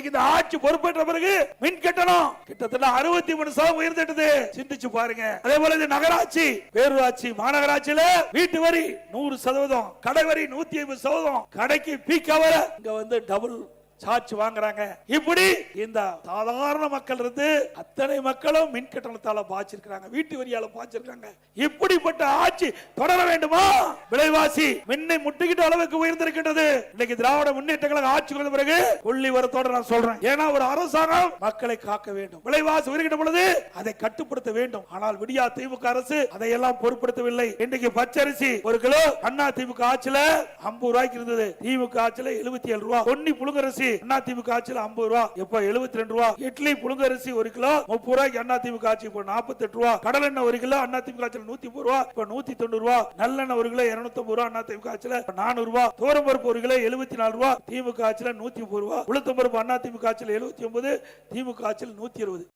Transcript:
இன்னைக்கு இந்த ஆட்சி பொறுப்பேற்ற பிறகு மின் கட்டணம் கிட்டத்தட்ட அறுபத்தி மூணு சதவீதம் உயர்ந்துட்டது. சிந்திச்சு பாருங்க. அதே போல இது நகராட்சி. பேரூராட்சி மாநகராட்சியில வீட்டு வரி நூறு சதவீதம் கடை வரி நூத்தி ஐம்பது சதவீதம். கடைக்கு பீக் வர இங்க வந்து டபுள் சாட்சி வாங்குறாங்க. இப்படி இந்த சாதாரண மக்கள் இருந்து அத்தனை மக்களும் மின் கட்டணத்தால பாய்ச்சிருக்காங்க வீட்டு வரியால பாய்ச்சிருக்காங்க. இப்படிப்பட்ட ஆட்சி தொடர வேண்டுமா? விலைவாசி மின்னை முட்டுக்கிட்ட அளவுக்கு உயர்ந்திருக்கின்றது. இன்னைக்கு திராவிட முன்னேற்ற கழக ஆட்சி கொண்ட பிறகு புள்ளி வரத்தோட நான் சொல்றேன். ஏன்னா ஒரு அரசாங்கம் மக்களை காக்க வேண்டும். விலைவாசி உயர்கின்ற பொழுது அதை கட்டுப்படுத்த வேண்டும். ஆனால் விடியா திமுக அரசு அதையெல்லாம் பொருட்படுத்தவில்லை. இன்னைக்கு பச்சரிசி ஒரு கிலோ அண்ணா திமுக ஆட்சியில ஐம்பது ரூபாய்க்கு இருந்தது. திமுக ஆட்சியில எழுபத்தி ஏழு ரூபாய் பொன்னி புழுங்கரிசி அண்ணா திமுக ஆட்சியில் ஐம்பது ரூபா இப்ப எழுபத்தி ரெண்டு ரூபா? இட்லி புழுங்கரிசி ஒரு கிலோ முப்பது ரூபாய்க்கு அண்ணா திமுக ஆட்சி இப்போ நாற்பத்தி எட்டு ரூபா கடலெண்ணெய் ஒரு கிலோ அண்ணா திமுக ஆட்சியில் நூத்தி முப்பது ரூபா இப்ப நூத்தி தொண்ணூறு ரூபா. நல்லெண்ணெய் ஒரு கிலோ இருநூத்தி ரூபா அண்ணா திமுக ஆட்சியில் நானூறு ரூபா. தோரம் பருப்பு ஒரு கிலோ எழுபத்தி நாலு ரூபா. திமுக ஆட்சியில் நூத்தி முப்பது ரூபா. உளுத்தம் பருப்பு அண்ணா திமுக ஆட்சியில் எழுபத்தி ஒன்பது திமுக ஆட்சியில் நூத்தி இருபது.